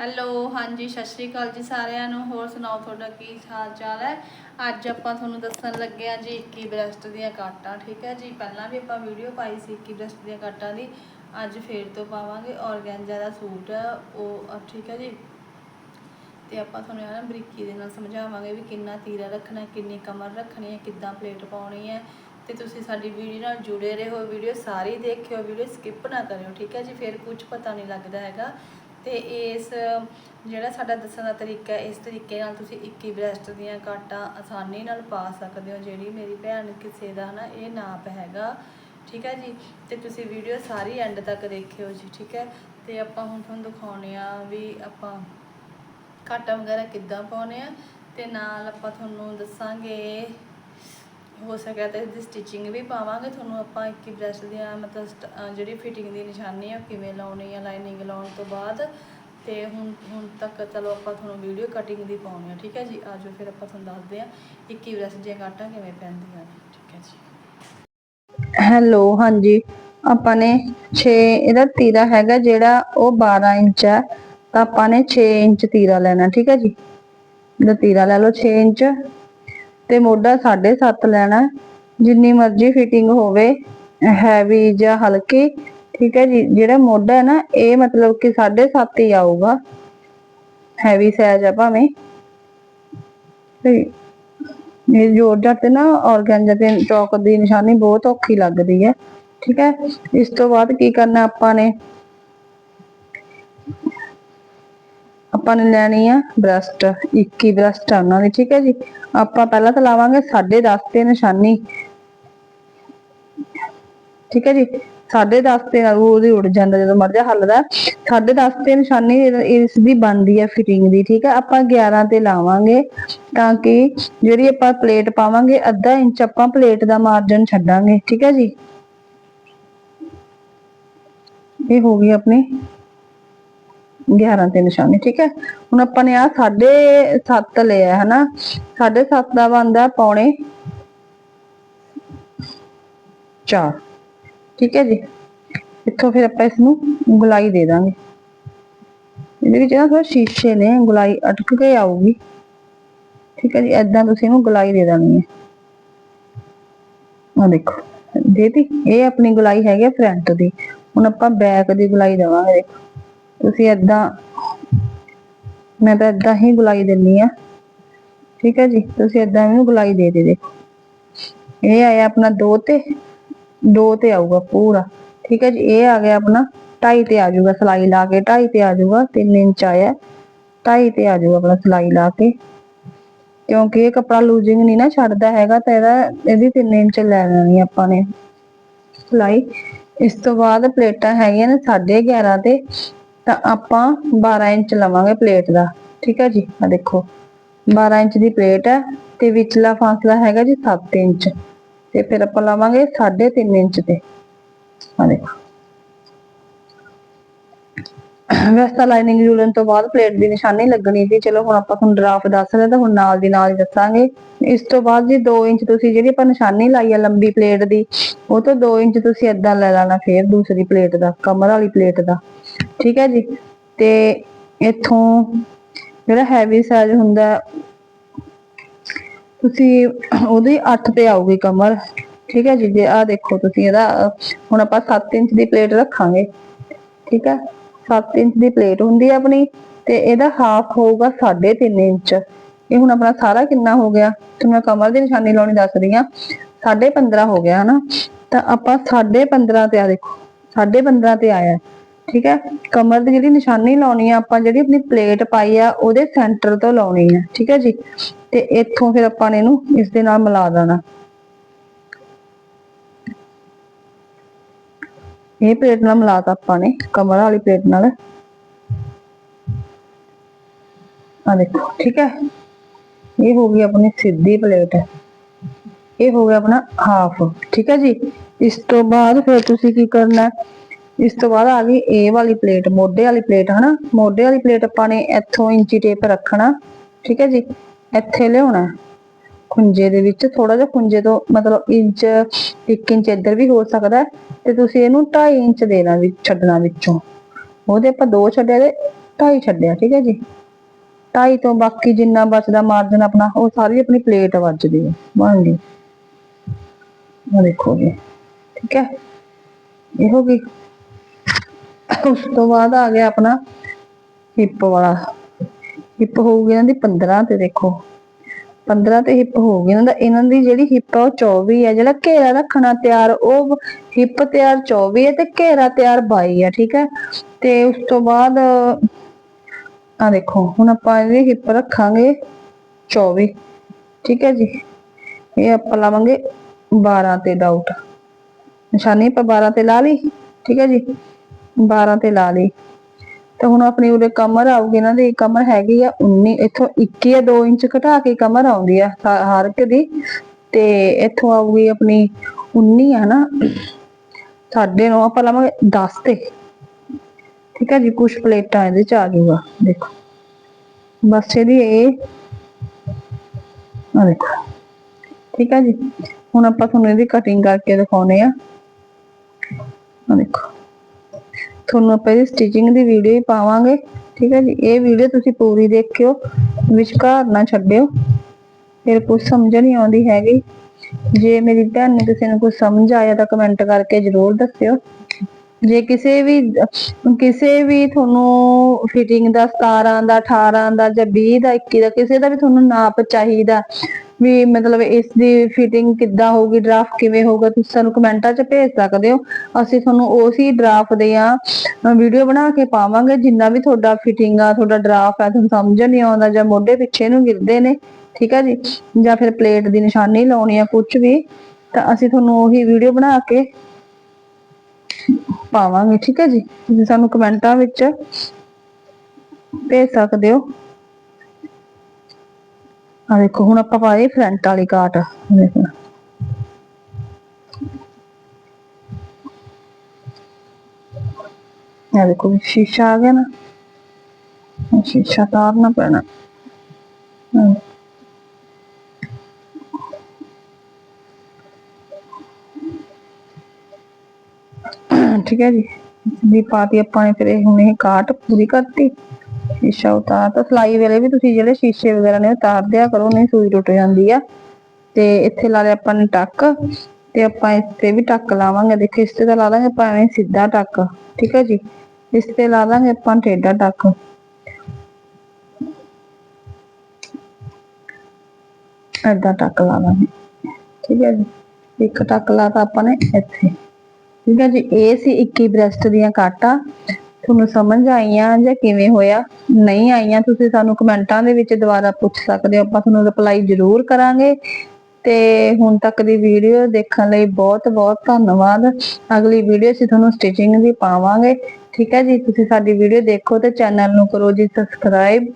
Hello, ਹਾਂਜੀ, ਸਤਿ ਸ਼੍ਰੀ ਅਕਾਲ ਜੀ ਸਾਰਿਆਂ ਨੂੰ। ਹੋਰ ਸੁਣਾਓ, ਤੁਹਾਡਾ ਕੀ ਹਾਲ ਚਾਲ ਹੈ? ਅੱਜ ਆਪਾਂ ਤੁਹਾਨੂੰ ਦੱਸਣ ਲੱਗੇ ਆ ਜੀ 21 ਬ੍ਰੈਸਟ ਦੀਆਂ ਕਾਟਾਂ, ਠੀਕ ਹੈ ਜੀ? ਪਹਿਲਾਂ ਵੀ ਆਪਾਂ ਵੀਡੀਓ ਪਾਈ ਸੀ 21 ਬ੍ਰੈਸਟ ਦੀਆਂ ਕਾਟਾਂ ਦੀ। ਅੱਜ ਫੇਰ ਤੋਂ ਪਾਵਾਂਗੇ। ਔਰਗੈਂਜਾ ਦਾ ਸੂਟ ਉਹ ਠੀਕ ਹੈ ਜੀ? ਤੇ ਆਪਾਂ ਤੁਹਾਨੂੰ ਇਹ ਨਾ ਬਰੀਕੀ ਦੇ ਨਾਲ ਸਮਝਾਵਾਂਗੇ ਵੀ ਕਿੰਨਾ ਤੀਰਾ ਰੱਖਣਾ, ਕਿੰਨੀ ਕਮਰ ਰੱਖਣੀ ਹੈ, ਕਿੱਦਾਂ ਪਲੇਟ ਪਾਉਣੀ ਹੈ। ਤੇ ਤੁਸੀਂ ਸਾਡੀ ਵੀਡੀਓ ਨਾਲ ਜੁੜੇ ਰਹੋ, ਵੀਡੀਓ ਸਾਰੀ ਦੇਖਿਓ, ਵੀਡੀਓ ਸਕਿਪ ਨਾ ਕਰਿਓ, ਠੀਕ ਹੈ ਜੀ? ਫਿਰ ਕੁਝ ਪਤਾ ਨਹੀਂ ਲੱਗਦਾ ਹੈਗਾ। ਤੇ ਇਸ, ਜਿਹੜਾ ਸਾਡਾ ਦੱਸਣ ਦਾ ਤਰੀਕਾ, ਇਸ ਤਰੀਕੇ ਨਾਲ ਤੁਸੀਂ 21 ਬ੍ਰੈਸਟ ਦੀਆਂ ਕਾਟਾਂ ਆਸਾਨੀ ਨਾਲ ਪਾ ਸਕਦੇ ਹੋ, ਜਿਹੜੀ ਮੇਰੀ ਭੈਣ ਕਿਸੇ ਦਾ ਨਾ ਇਹ ਨਾਪ ਹੈਗਾ। ਠੀਕ ਹੈ ਜੀ? ਤੇ ਤੁਸੀਂ ਵੀਡੀਓ ਸਾਰੀ ਐਂਡ ਤੱਕ ਦੇਖਿਓ ਜੀ, ਠੀਕ ਹੈ? ਤੇ ਆਪਾਂ ਹੁਣ ਤੁਹਾਨੂੰ ਦਿਖਾਉਣੇ ਆ ਵੀ ਆਪਾਂ ਕਾਟਾ ਵਗੈਰਾ ਕਿੱਦਾਂ ਪਾਉਣੇ ਆ। ਤੇ ਨਾਲ ਆਪਾਂ ਤੁਹਾਨੂੰ ਦੱਸਾਂਗੇ ਹੋ ਸਕਿਆ ਤਾਂ ਇਸਦੀ ਸਟਿਚਿੰਗ ਵੀ ਪਾਵਾਂਗੇ। ਤੁਹਾਨੂੰ ਆਪਾਂ 21 ਬ੍ਰੈਸਟ ਦੀਆਂ ਮਤਲਬ ਜਿਹੜੀ ਫਿਟਿੰਗ ਦੀ ਨਿਸ਼ਾਨੀ ਆ ਕਿਵੇਂ ਲਾਉਣੀ ਆ ਲਾਈਨਿੰਗ ਲਾਉਣ ਤੋਂ ਬਾਅਦ। ਤੇ ਹੁਣ ਹੁਣ ਤੱਕ ਚਲੋ ਆਪਾਂ ਤੁਹਾਨੂੰ ਵੀਡੀਓ ਕਟਿੰਗ ਦੀ ਪਾਉਣੀ ਆ, ਠੀਕ ਹੈ ਜੀ? ਆਜੋ ਫਿਰ ਆਪਾਂ ਤੁਹਾਨੂੰ ਦੱਸਦੇ ਆ 21 ਬ੍ਰੈਸਟ ਦੀਆਂ ਕਾਟਾਂ ਕਿਵੇਂ ਪੈਂਦੀਆਂ ਨੇ, ਠੀਕ ਹੈ ਜੀ? ਹੈਲੋ ਹਾਂਜੀ। ਆਪਾਂ ਨੇ 6 ਇਹਦਾ ਤੀਰਾ ਹੈਗਾ ਜਿਹੜਾ ਉਹ 12 ਇੰਚ ਹੈ ਤਾਂ ਆਪਾਂ ਨੇ 6 ਇੰਚ ਤੀਰਾ ਲੈਣਾ, ਠੀਕ ਹੈ ਜੀ? ਇਹਦਾ ਤੀਰਾ ਲੈ ਲਓ 6 ਇੰਚ। ਤੇ ਮੋਢਾ 7.5 ਲੈਣਾ ਹੈ। ਜਿੰਨੀ ਮਰਜ਼ੀ ਫਿਟਿੰਗ ਹੋਵੇ ਹੈਵੀ ਜਾਂ ਹਲਕੀ, ਠੀਕ ਹੈ ਜੀ। ਜਿਹੜਾ ਮੋਢਾ ਹੈ ਨਾ, ਇਹ ਮਤਲਬ ਕਿ 7.5 ਹੀ ਆਊਗਾ। ਹੈਵੀ ਸਾਈਜ਼ ਆ ਭਾਵੇਂ। ਤੇ ਇਹ ਜੋੜ ਤੇ ਨਾ ਔਰਗੈਂਜਾ ਤੇ ਚੌਕ ਦੀ ਨਿਸ਼ਾਨੀ ਬਹੁਤ ਔਖੀ ਲੱਗਦੀ ਹੈ। ਠੀਕ ਹੈ। ਇਸ ਤੋਂ ਬਾਅਦ ਕੀ ਕਰਨਾ ਆਪਾਂ ਨੇ? ਆਪਾਂ ਨੇ ਲੈਣੀ ਆ ਬ੍ਰਸਟ 21 ਬ੍ਰੈਸਟ ਆ ਉਹਨਾਂ ਦੀ, ਠੀਕ ਹੈ ਜੀ? ਆਪਾਂ ਪਹਿਲਾਂ ਤਾਂ ਲਾਵਾਂਗੇ 10.5 ਤੇ ਨਿਸ਼ਾਨੀ। ਠੀਕ ਹੈ ਜੀ? 10.5 ਤੇ ਨਾਲ ਉਹਦੀ ਉੜ ਜਾਂਦਾ ਜਦੋਂ ਮਰਜ਼ਾ ਹੱਲਦਾ। 10.5 ਤੇ ਨਿਸ਼ਾਨੀ ਇਹ- ਇਸ ਦੀ ਬਣਦੀ ਹੈ ਫਿਟਿੰਗ ਦੀ, ਠੀਕ ਹੈ? ਆਪਾਂ 11 ਤੇ ਲਾਵਾਂਗੇ ਤਾਂ ਕਿ ਜਿਹੜੀ ਆਪਾਂ ਪਲੇਟ ਪਾਵਾਂਗੇ, ਅੱਧਾ ਇੰਚ ਆਪਾਂ ਪਲੇਟ ਦਾ ਮਾਰਜਨ ਛੱਡਾਂਗੇ, ਠੀਕ ਹੈ ਜੀ? ਇਹ ਹੋ ਗਈ ਆਪਣੀ 11 ਤੇ ਨਿਸ਼ਾਨੀ, ਠੀਕ ਹੈ? ਹੁਣ ਆਪਾਂ ਨੇ ਆ 7.5 ਲਿਆ ਹੈ ਨਾ 7.5 ਦਾ ਬੰਦਾ ਪੌਣੇ 4 ਠੀਕ ਹੈ ਜੀ? ਇੱਥੋਂ ਫਿਰ ਆਪਾਂ ਇਸ ਨੂੰ ਗੁਲਾਈ ਦੇ ਦਾਂਗੇ। ਇਹਦੇ ਵਿੱਚ ਨਾ ਥੋੜਾ ਸ਼ੀਸ਼ੇ ਨੇ, ਗੁਲਾਈ ਅਟਕ ਕੇ ਆਊਗੀ। ਠੀਕ ਹੈ ਜੀ? ਏਦਾਂ ਤੁਸੀਂ ਇਹਨੂੰ ਗੁਲਾਈ ਦੇ ਦੇਣੀ ਹੈ। ਆ ਦੇਖੋ, ਦੇਤੀ? ਇਹ ਆਪਣੀ ਗੁਲਾਈ ਹੈਗੀ ਫਰੰਟ ਦੀ। ਹੁਣ ਆਪਾਂ ਬੈਕ ਦੀ ਗੁਲਾਈ ਦੇਵਾਂਗੇ, ਦੇਖੋ। ਤੁਸੀਂ ਏਦਾਂ, ਮੈਂ ਤਾਂ ਏਦਾਂ ਹੀ ਗੁਲਾਈ ਦਿੰਨੀ ਆ। ਠੀਕ ਹੈ ਜੀ, ਤੁਸੀਂ ਏਦਾਂ ਇਹਨੂੰ ਗੁਲਾਈ ਦੇ ਦੇ ਦੇਖੋ ਇਹ ਆਇਆ ਆਪਣਾ 2 ਤੇ 2 ਤੇ ਆਊਗਾ ਪੂਰਾ। ਠੀਕ ਹੈ ਜੀ, ਇਹ ਆ ਗਿਆ ਆਪਣਾ 2.5 ਤੇ ਆ ਜਾਊਗਾ, ਸਲਾਈ ਲਾ ਕੇ 2.5 ਤੇ ਆ ਜਾਊਗਾ 3 ਇੰਚ ਆਇਆ। 2.5 ਤੇ ਆ ਜਾਊਗਾ ਆਪਣਾ ਸਲਾਈ ਲਾ ਕੇ। ਕਿਉਂਕਿ ਇਹ ਕੱਪੜਾ ਲੂਜ਼ਿੰਗ ਨਹੀਂ ਨਾ ਛੱਡਦਾ ਹੈਗਾ, ਤਾਂ ਇਹਦਾ, ਇਹਦੀ 3 ਇੰਚ ਲੈ ਲੈਣੀ ਆਪਾਂ ਨੇ ਸਲਾਈ। ਇਸ ਤੋਂ ਬਾਅਦ ਪਲੇਟਾਂ ਹੈਗੀਆਂ ਨੇ 11.5 ਤੇ। ਤਾਂ ਆਪਾਂ 12 ਇੰਚ ਲਵਾਂਗੇ ਪਲੇਟ ਦਾ। ਠੀਕ ਹੈ ਜੀ? ਆ ਦੇਖੋ। 12 ਇੰਚ ਦੀ ਪਲੇਟ ਹੈ ਤੇ ਵਿਚਲਾ ਫਾਸਲਾ ਹੈਗਾ ਜੀ 7 ਇੰਚ। ਤੇ ਫਿਰ ਆਪਾਂ ਲਾਵਾਂਗੇ 3.5 ਇੰਚ ਤੇ। ਆ ਦੇਖੋ। ਵੈਸੇ ਲਾਈਨਿੰਗ ਜੁੜਨ ਤੋਂ ਬਾਅਦ ਪਲੇਟ ਦੀ ਨਿਸ਼ਾਨੀ ਲੱਗਣੀ ਸੀ। ਚਲੋ ਹੁਣ ਆਪਾਂ ਤੁਹਾਨੂੰ ਡਰਾਫਟ ਦੱਸ ਰਹੇ ਤਾਂ ਹੁਣ ਨਾਲ ਦੀ ਨਾਲ ਦੱਸਾਂਗੇ। ਇਸ ਤੋਂ ਬਾਅਦ ਜੀ 2 ਇੰਚ ਤੁਸੀਂ ਜਿਹੜੀ ਆਪਾਂ ਨਿਸ਼ਾਨੀ ਲਾਈ ਆ ਲੰਬੀ ਪਲੇਟ ਦੀ, ਉਹ ਤੋਂ 2 ਇੰਚ ਤੁਸੀਂ ਏਦਾਂ ਲੈ ਲੈਣਾ ਫੇਰ ਦੂਸਰੀ ਪਲੇਟ ਦਾ, ਕਮਰ ਵਾਲੀ ਪਲੇਟ ਦਾ। ਠੀਕ ਹੈ ਜੀ? ਤੇ ਇਥੋਂ ਜਿਹੜਾ ਹੈਵੀ ਸਾਈਜ਼ ਹੁੰਦਾ, ਤੁਸੀਂ ਉਹਦੀ 8 ਤੇ ਆਊਗੀ ਕਮਰ। ਠੀਕ ਹੈ ਜੀ? ਜੇ ਆ ਦੇਖੋ ਤੁਸੀਂ ਇਹਦਾ, ਹੁਣ ਆਪਾਂ 7 ਇੰਚ ਦੀ ਪਲੇਟ ਰੱਖਾਂਗੇ। ਠੀਕ ਹੈ? 7 ਇੰਚ ਦੀ ਪਲੇਟ ਹੁੰਦੀ ਹੈ ਆਪਣੀ ਤੇ ਇਹਦਾ ਹਾਫ ਹੋਊਗਾ 3.5 ਇੰਚ। ਇਹ ਹੁਣ ਆਪਣਾ ਸਾਰਾ ਕਿੰਨਾ ਹੋ ਗਿਆ? ਤੇ ਮੈਂ ਕਮਰ ਦੀ ਨਿਸ਼ਾਨੀ ਲਾਉਣੀ ਦੱਸ ਰਹੀ ਹਾਂ। 15.5 ਹੋ ਗਿਆ ਹਨਾ? ਤਾਂ ਆਪਾਂ 15.5 ਤੇ ਆ ਦੇਖੋ 15.5 ਤੇ ਆਇਆ। ਠੀਕ ਹੈ? ਕਮਰ ਦੀ ਜਿਹੜੀ ਨਿਸ਼ਾਨੀ ਲਾਉਣੀ ਆ, ਆਪਾਂ ਜਿਹੜੀ ਆਪਣੀ ਪਲੇਟ ਪਾਈ ਆ, ਉਹਦੇ ਸੈਂਟਰ ਤੋਂ ਲਾਉਣੀ ਆ। ਠੀਕ ਹੈ ਜੀ? ਤੇ ਇੱਥੋਂ ਫਿਰ ਆਪਾਂ ਨੇ ਇਹਨੂੰ ਇਸ ਦੇ ਨਾਲ ਮਿਲਾ ਦੇਣਾ। ਇਹ ਪਲੇਟ ਨਾਲ ਮਿਲਾਤਾ ਆਪਾਂ ਨੇ ਕਮਰ ਵਾਲੀ ਪਲੇਟ ਨਾਲ। ਆ ਦੇਖੋ, ਠੀਕ ਹੈ? ਇਹ ਹੋ ਗਈ ਆਪਣੀ ਸਿੱਧੀ ਪਲੇਟ। ਇਹ ਹੋ ਗਿਆ ਆਪਣਾ ਹਾਫ, ਠੀਕ ਹੈ ਜੀ? ਇਸ ਤੋਂ ਬਾਅਦ ਫਿਰ ਤੁਸੀਂ ਕੀ ਕਰਨਾ ਇਸ ਤੋਂ ਬਾਅਦ ਆ ਗਈ ਇਹ ਵਾਲੀ ਪਲੇਟ, ਮੋਢੇ ਵਾਲੀ ਪਲੇਟ, ਹਨਾ? ਮੋਢੇ ਵਾਲੀ ਪਲੇਟ ਆਪਾਂ ਨੇ ਇੱਥੋਂ ਇੰਚੀ ਟੇਪ ਰੱਖਣਾ, ਠੀਕ ਹੈ ਜੀ? ਇੱਥੇ ਲਿਆਉਣਾ। ਖੁੰਝੇ ਦੇ ਵਿੱਚ ਥੋੜਾ ਜਿਹਾ ਖੁੰਝੇ ਤੋਂ ਮਤਲਬ ਇੰਚ 1 ਇੰਚ ਇੱਧਰ ਵੀ ਹੋ ਸਕਦਾ ਤੇ ਤੁਸੀਂ ਇਹਨੂੰ 2.5 ਇੰਚ ਦੇਣਾ ਵੀ ਛੱਡਣਾ ਵਿੱਚੋਂ। ਉਹਦੇ ਆਪਾਂ ਦੋ ਛੱਡਿਆ ਤੇ ਢਾਈ ਛੱਡਿਆ, ਠੀਕ ਹੈ ਜੀ? ਢਾਈ ਤੋਂ ਬਾਕੀ ਜਿੰਨਾ ਬਚਦਾ ਮਾਰਜਨ ਆਪਣਾ, ਉਹ ਸਾਰੀ ਆਪਣੀ ਪਲੇਟ ਵੱਜਦੀ ਹੈ। ਬਣ ਗਈ। ਆ ਦੇਖੋ ਜੀ, ਠੀਕ ਹੈ? ਇਹ ਹੋ ਗਈ। ਉਸ ਤੋਂ ਬਾਅਦ ਆ ਗਿਆ ਆਪਣਾ ਹਿੱਪ ਵਾਲਾ। ਹਿੱਪ ਹੋਊਗੀ ਇਹਨਾਂ ਦੀ 15 ਤੇ ਦੇਖੋ। 15 ਤੇ ਹਿੱਪ ਹੋ ਗਈ। ਇਹਨਾਂ ਦਾ, ਇਹਨਾਂ ਦੀ ਜਿਹੜੀ ਹਿੱਪ ਆ ਉਹ 24 ਹੈ ਜਿਹੜਾ ਘੇਰਾ ਰੱਖਣਾ ਤਿਆਰ, ਉਹ ਹਿੱਪ ਤਿਆਰ 24 ਹੈ ਤੇ ਘੇਰਾ ਤਿਆਰ 22 ਹੈ ਠੀਕ ਹੈ ਤੇ ਉਸ ਤੋਂ ਬਾਅਦ ਆ ਦੇਖੋ, ਹੁਣ ਆਪਾਂ ਇਹਦੀ ਹਿੱਪ ਰੱਖਾਂਗੇ 24 ਠੀਕ ਹੈ ਜੀ? ਇਹ ਆਪਾਂ ਲਾਵਾਂਗੇ 12 ਤੇ ਡਾਊਟ ਨਿਸ਼ਾਨੀ, ਆਪਾਂ 12 ਤੇ ਲਾ ਲਈ। ਠੀਕ ਹੈ ਜੀ? 12 ਤੇ ਲਾ ਲਈ। ਤੇ ਹੁਣ ਆਪਣੀ ਉਰੇ ਕਮਰ ਆਊਗੀ, ਇਹਨਾਂ ਦੀ ਕਮਰ ਹੈਗੀ ਆ 19 ਇੱਥੋਂ 21 ਜਾਂ 2 ਇੰਚ ਘਟਾ ਕੇ ਕਮਰ ਆਉਂਦੀ ਆ ਹਰ ਇੱਕ ਦੀ। ਤੇ ਇੱਥੋਂ ਆਊਗੀ ਆਪਣੀ 19 ਆ ਨਾ ਸਾਡੇ ਨੂੰ ਆਪਾਂ ਲਾਵਾਂਗੇ 10 ਤੇ। ਠੀਕ ਹੈ ਜੀ ਕੁਝ ਪਲੇਟਾਂ ਇਹਦੇ ਚ ਆ ਜਾਊਗਾ ਦੇਖੋ। ਬਸ ਇਹਦੀ ਇਹ ਆ ਦੇਖੋ। ਠੀਕ ਹੈ ਜੀ, ਹੁਣ ਆਪਾਂ ਤੁਹਾਨੂੰ ਇਹਦੀ ਕਟਿੰਗ ਕਰਕੇ ਦਿਖਾਉਨੇ ਆ। ਆ ਦੇਖੋ। ਤੁਹਾਨੂੰ ਆਪਾਂ ਇਹਦੀ ਸਟਿਚਿੰਗ ਦੀ ਵੀਡੀਓ ਹੀ ਪਾਵਾਂਗੇ, ਠੀਕ ਹੈ ਜੀ? ਇਹ ਵੀਡੀਓ ਤੁਸੀਂ ਪੂਰੀ ਦੇਖਿਓ, ਵਿਚਕਾਰ ਨਾ ਛੱਡਿਓ। ਫਿਰ ਕੁਝ ਸਮਝ ਨਹੀਂ ਆਉਂਦੀ ਹੈਗੀ। ਜੇ ਮੇਰੀ ਭੈਣ ਨੂੰ ਕਿਸੇ ਨੂੰ ਕੁਝ ਸਮਝ ਆਇਆ ਤਾਂ ਕਮੈਂਟ ਕਰਕੇ ਜ਼ਰੂਰ ਦੱਸਿਓ। ਜੇ ਕਿਸੇ ਵੀ ਕਿਸੇ ਵੀ ਤੁਹਾਨੂੰ ਫਿਟਿੰਗ ਦਾ 17 ਦਾ 18 ਦਾ ਜਾਂ 20 ਦਾ 21 ਦਾ, ਕਿਸੇ ਦਾ ਵੀ ਤੁਹਾਨੂੰ ਨਾਪ ਚਾਹੀਦਾ, ਵੀ ਮਤਲਬ ਇਸ ਦੀ ਫਿਟਿੰਗ ਕਿੱਦਾਂ ਹੋਊਗੀ ਡਰਾਫਟ ਕਿਵੇਂ ਹੋਊਗਾ, ਤੁਸੀਂ ਸਾਨੂੰ ਕਮੈਂਟਾਂ 'ਚ ਭੇਜ ਸਕਦੇ ਹੋ। ਅਸੀਂ ਤੁਹਾਨੂੰ ਉਸੇ ਡਰਾਫਟ ਦੇ ਆ ਵੀਡੀਓ ਬਣਾ ਕੇ ਪਾਵਾਂਗੇ, ਜਿੰਨਾ ਵੀ ਤੁਹਾਡਾ ਫਿਟਿੰਗ ਆ, ਤੁਹਾਡਾ ਡਰਾਫਟ ਆ, ਤੁਹਾਨੂੰ ਸਮਝ ਨਹੀਂ ਆਉਂਦਾ ਜਾਂ ਮੋਢੇ ਪਿੱਛੇ ਨੂੰ ਗਿਰਦੇ ਨੇ, ਠੀਕ ਹੈ ਜੀ? ਜਾਂ ਫਿਰ ਪਲੇਟ ਦੀ ਨਿਸ਼ਾਨੀ ਲਾਉਣੀ ਆ ਕੁਝ ਵੀ, ਤਾਂ ਅਸੀਂ ਤੁਹਾਨੂੰ ਉਹੀ ਵੀਡੀਓ ਬਣਾ ਕੇ ਪਾਵਾਂਗੇ, ਠੀਕ ਹੈ ਜੀ? ਤੁਸੀਂ ਸਾਨੂੰ ਕਮੈਂਟਾਂ ਵਿੱਚ ਭੇਜ ਸਕਦੇ ਹੋ। ਆ ਦੇਖੋ, ਹੁਣ ਆਪਾਂ ਪਾਏ ਫਰੰਟ ਵਾਲੀ ਕਾਟ ਦੇਖੋ ਆ ਦੇਖੋ ਸ਼ੀਸ਼ਾ ਆ ਗਿਆ ਨਾ। ਸ਼ੀਸ਼ਾ ਤਾਰਨਾ ਪੈਣਾ। ਹਾਂ। ਠੀਕ ਹੈ ਜੀ ਦੀ ਪਾਤੀ ਆਪਾਂ ਨੇ ਫਿਰ ਇਹ ਹੁਣ ਇਹ ਕਾਟ ਪੂਰੀ ਕਰਤੀ ਸ਼ੀਸ਼ਾ ਉਤਾਰ ਤਾਂ ਸਲਾਈ ਵੇਲੇ ਵੀ ਤੁਸੀਂ ਜਿਹੜੇ ਸ਼ੀਸ਼ੇ ਵਗੈਰਾ ਨੇ ਉਤਾਰ ਦਿਆ ਕਰੋ ਨਹੀਂ ਸੂਈ ਟੁੱਟ ਜਾਂਦੀ ਆ ਤੇ ਇੱਥੇ ਲਾ ਲਿਆ ਆਪਾਂ ਨੇ ਟੱਕ ਤੇ ਆਪਾਂ ਇੱਥੇ ਵੀ ਟੱਕ ਲਾਵਾਂਗੇ ਦੇਖੋ ਇਸ ਤੇ ਤਾਂ ਲਾ ਦਾਂਗੇ ਆਪਾਂ ਐਵੇਂ ਸਿੱਧਾ ਟੱਕ ਠੀਕ ਹੈ ਜੀ ਇਸ ਤੇ ਲਾ ਦਾਂਗੇ ਆਪਾਂ ਟੇਢਾ ਟੱਕ ਏਦਾਂ ਟੱਕ ਲਾ ਦਾਂਗੇ ਠੀਕ ਹੈ ਜੀ ਇੱਕ ਟੱਕ ਲਾਤਾ ਆਪਾਂ ਨੇ ਇੱਥੇ ਠੀਕ ਹੈ ਜੀ, ਇਹ ਸੀ 21 ਬ੍ਰੈਸਟ ਦੀਆਂ ਕਾਟਾਂ। ਤੁਹਾਨੂੰ ਸਮਝ ਆਈਆਂ ਜਾਂ ਕਿਵੇਂ ਹੋਇਆ? ਨਹੀਂ ਆਈਆਂ, ਤੁਸੀਂ ਸਾਨੂੰ ਕਮੈਂਟਾਂ ਦੇ ਵਿੱਚ ਦੁਬਾਰਾ ਪੁੱਛ ਸਕਦੇ ਹੋ। ਆਪਾਂ ਤੁਹਾਨੂੰ ਰਿਪਲਾਈ ਜ਼ਰੂਰ ਕਰਾਂਗੇ। ਤੇ ਹੁਣ ਤੱਕ ਦੀ ਵੀਡੀਓ ਦੇਖਣ ਲਈ ਬਹੁਤ ਬਹੁਤ ਧੰਨਵਾਦ। ਅਗਲੀ ਵੀਡੀਓ 'ਚ ਤੁਹਾਨੂੰ ਸਟਿਚਿੰਗ ਦੀ ਪਾਵਾਂਗੇ। ਠੀਕ ਹੈ ਜੀ, ਤੁਸੀਂ ਸਾਡੀ ਵੀਡੀਓ ਦੇਖੋ ਤੇ ਚੈਨਲ ਨੂੰ ਕਰੋ ਜੀ ਸਬਸਕ੍ਰਾਈਬ